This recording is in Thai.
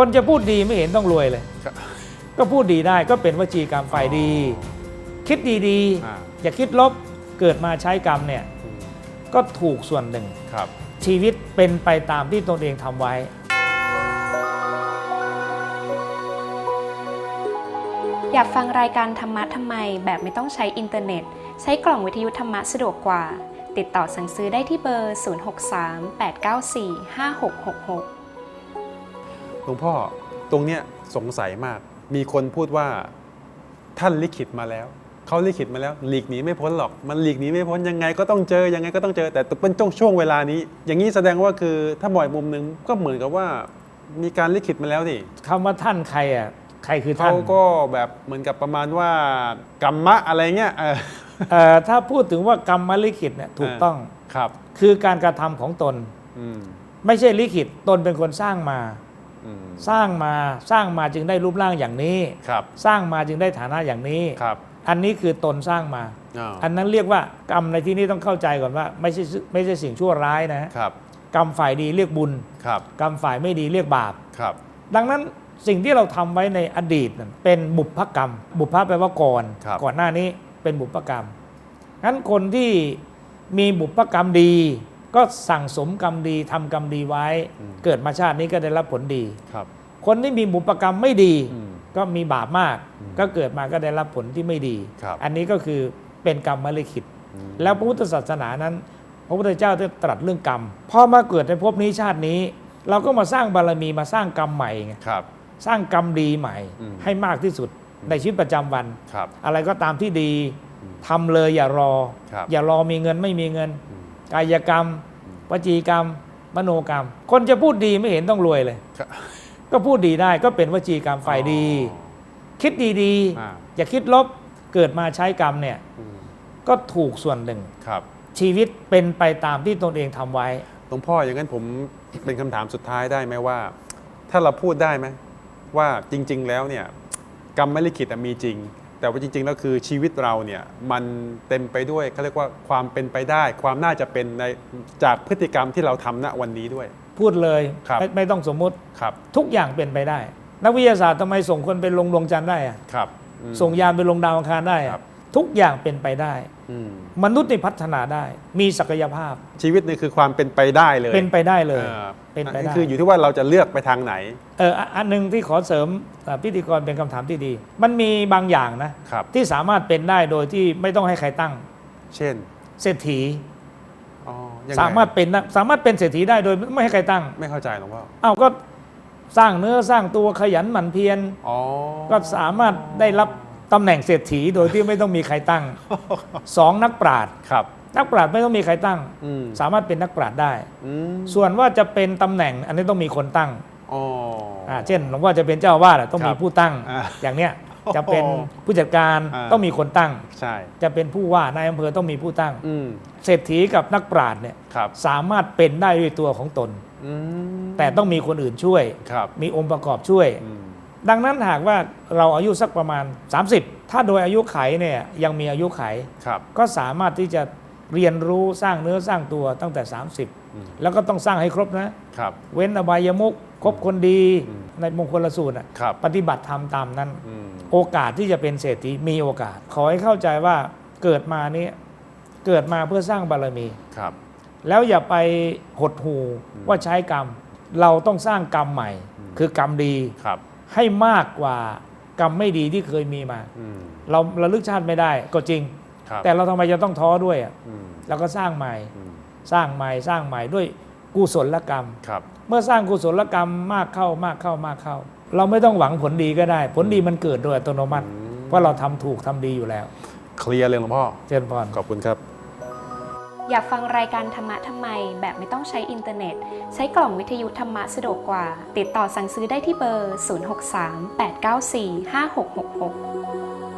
คนจะพูดดีไม่เห็นต้องรวยเลย ครับ ก็พูดดีได้ก็เป็นวจีกรรมฝ่ายดี คิดดีอ่า ๆ อย่าคิดลบเกิดมาใช้กรรมเนี่ยอืมก็ถูกส่วนหนึ่ง ครับ ชีวิตเป็นไปตามที่ตนเองทำไว้ อยากฟังรายการธรรมะทำไม แบบไม่ต้องใช้อินเทอร์เน็ต ใช้กล่องวิทยุธรรมะสะดวกกว่า ติดต่อสั่งซื้อได้ที่เบอร์ 0638945666ห ลวงพ่อตรงเนี้ยสงสัยมาก มีคนพูดว่าท่านลิขิตมาแล้วเขาลิขิตมาแล้ว หลีกหนีไม่พ้นหรอก มันหลีกหนีไม่พ้นยังไงก็ต้องเจอยังไงก็ต้องเจอ แต่เป็นช่วงช่วงเวลานี้ อย่างนี้แสดงว่าคือถ้ามองอีกมุมหนึ่งก็เหมือนกับว่า มีการลิขิตมาแล้วนี่คำว่าท่านใครอะใครคือท่าเขานก็แบบเหมือนกับประมาณว่ากรรมะอะไรเงี้ยเออเอ่อถ้าพูดถึงว่ากรรมมลิขิตเนี่ยถูกต้องครับ คือการกระทำของตนอืมไม่ใช่ลิขิตตนเป็นคนสร้างมาอืม สร้างมาสร้างมาจึงได้รูปร่างอย่างนี้ครับ สร้างมาจึงได้ฐานะอย่างนี้ครับ อันนี้คือตนสร้างมาอ่าอันนั้นเรียกว่ากรรมในที่นี้ต้องเข้าใจก่อนว่า ไม่ใช่ไม่ใช่สิ่งชั่วร้ายนะฮะครับ กรรมฝ่ายดีเรียกบุญครับ กรรมฝ่ายไม่ดีเรียกบาปครับ ดังนั้นสิ่งที่เราทำไว้ในอดีตนั้นเป็นบุพกรรม บุพแปลว่าก่อนครับก่อนหน้านี้เป็นบุพกรรมงั้นคนที่มีบุพกรรมดี ก็สั่งสมกรรมดีทำกรรมดีไว้ เกิดมาชาตินี้ก็ได้รับผลดีครับ คนที่มีบุพกรรมไม่ดีอืมก็มีบาปมากอืมก็เกิดมาก็ได้รับผลที่ไม่ดีครับอันนี้ก็คือเป็นกรรมมลิขิตอืมแล้วพระพุทธศาสนานั้น พระพุทธเจ้าได้ตรัสเรื่องกรรมพอมาเกิดในภพนี้ชาตินี้ เราก็มาสร้างบารมีมาสร้างกรรมใหม่ไงครับสร้างกรรมดีใหม่อืมให้มากที่สุดในชีวิตประจำวันครับอะไรก็ตามที่ดีอืมทำเลยอย่ารอครับอย่ารอมีเงินไม่มีเงินอืม กายกรรมอืมวจีกรรม มโนกรรม คนจะพูดดีไม่เห็นต้องรวยเลย ครับก็พูดดีได้ก็เป็นวจีกรรมฝ่ายดี คิดดีอ่า ๆ อย่าคิดลบเกิดมาใช้กรรมเนี่ยอืมก็ถูกส่วนหนึ่ง ครับชีวิตเป็นไปตามที่ตนเองทำไว้ หลวงพ่ออย่างนั้นผม เป็นคำถามสุดท้ายได้ไหมว่า ถ้าเราพูดได้ไหมว่าจริง ๆ แล้วเนี่ย กรรมไม่ลิขิตอะมีจริง แต่ว่าจริงๆแล้วคือชีวิตเราเนี่ยมันเต็มไปด้วยเขาเรียกว่าความเป็นไปได้ ความน่าจะเป็นในจากพฤติกรรมที่เราทำณวันนี้ด้วย พูดเลยครับไม่ไม่ต้องสมมุติครับทุกอย่างเป็นไปได้ นักวิทยาศาสตร์ทำไมส่งคนไปลงดวงจันทร์ได้อะครับอืม ส่งยานไปลงดาวอังคารได้อะครับ ทุกอย่างเป็นไปได้ อืมมนุษย์ในพัฒนาได้ มีศักยภาพชีวิตนี่คือความเป็นไปได้เลยเป็นไปได้เลยออเป็นไปได้คืออยู่ที่ว่าเราจะเลือกไปทางไหนเอออะอันหนึ่งที่ขอเสริมอะพิธีกรเป็นคำถามที่ดี มันมีบางอย่างนะครับ ที่สามารถเป็นได้โดยที่ไม่ต้องให้ใครตั้งเช่นเศรษฐี อ๋อยังไงสามารถเป็นได้สามารถเป็นเศรษฐีได้โดยไม่ให้ใครตั้งไม่เข้าใจหลวงพ่อเอ้าก็สร้างเนื้อสร้างตัวขยันหมั่นเพียร อ๋อก็สามารถได้รับ ตำแหน่งเศรษฐีโดยที่ไม่ต้องมีใครตั้งสองนักปราชญ์ครับ นักปราชญ์ไม่ต้องมีใครตั้ง อืมสามารถเป็นนักปราชญ์ได้ อืมส่วนว่าจะเป็นตำแหน่งอันนี้ต้องมีคนตั้งอ๋ออ่อ่าเช่นหลวงพ่อจะเป็นเจ้าอาวาสอะต้องครัมีบผู้ตั้ง อ่าอย่างเนี้ยโอ้โหจะเป็นผู้จัดการอ่า ต้องมีคนตั้ง ใช่ จะเป็นผู้ว่านายอำเภอต้องมีผู้ตั้ง อืมเศรษฐีกับนักปราชญ์เนี่ยครับสามารถเป็นได้ด้วยตัวของตน อืมแต่ต้องมีคนอื่นช่วย ครับ มีองค์ประกอบช่วย อืม ดังนั้นหากว่าเราอายุสักประมาณ 30 ถ้าโดยอายุไขเนี่ยยังมีอายุไข ครับก็สามารถที่จะเรียนรู้สร้างเนื้อสร้างตัวตั้งแต่ อืม30 แล้วก็ต้องสร้างให้ครบนะ ครับ เว้นอบายมุกคบคนดีอืม ในมงคลสูตรน่ะครับปฏิบัติธรรมตามนั้น อืมโอกาสที่จะเป็นเศรษฐีมีโอกาส ขอให้เข้าใจว่าเกิดมานี้เกิดมาเพื่อสร้างบารมี ครับ แล้วอย่าไปหดหูอืมว่าใช้กรรม เราต้องสร้างกรรมใหม่อืมคือกรรมดี ครับ ให้มากกว่ากรรมไม่ดีที่เคยมีมา อืมเราระลึกชาติไม่ได้ก็จริง ครับแต่เราทำไมจะต้องท้อด้วยอะอืมเราก็สร้างใหม่ อืมสร้างใหม่สร้างใหม่ด้วยกุศลกรรม ครับ เมื่อสร้างกุศลกรรมมากเข้ามากเข้ามากเข้า เราไม่ต้องหวังผลดีก็ได้ ผลดีมันเกิดโดยอัตโนมัติ อืม เพราะเราทำถูกทำดีอยู่แล้ว เคลียร์เลยหลวงพ่อ เจริญพร ขอบคุณครับ อยากฟังรายการธรรมะทำไม แบบไม่ต้องใช้อินเทอร์เน็ต ใช้กล่องวิทยุธรรมะสะดวกกว่า ติดต่อสั่งซื้อได้ที่เบอร์ 0638945666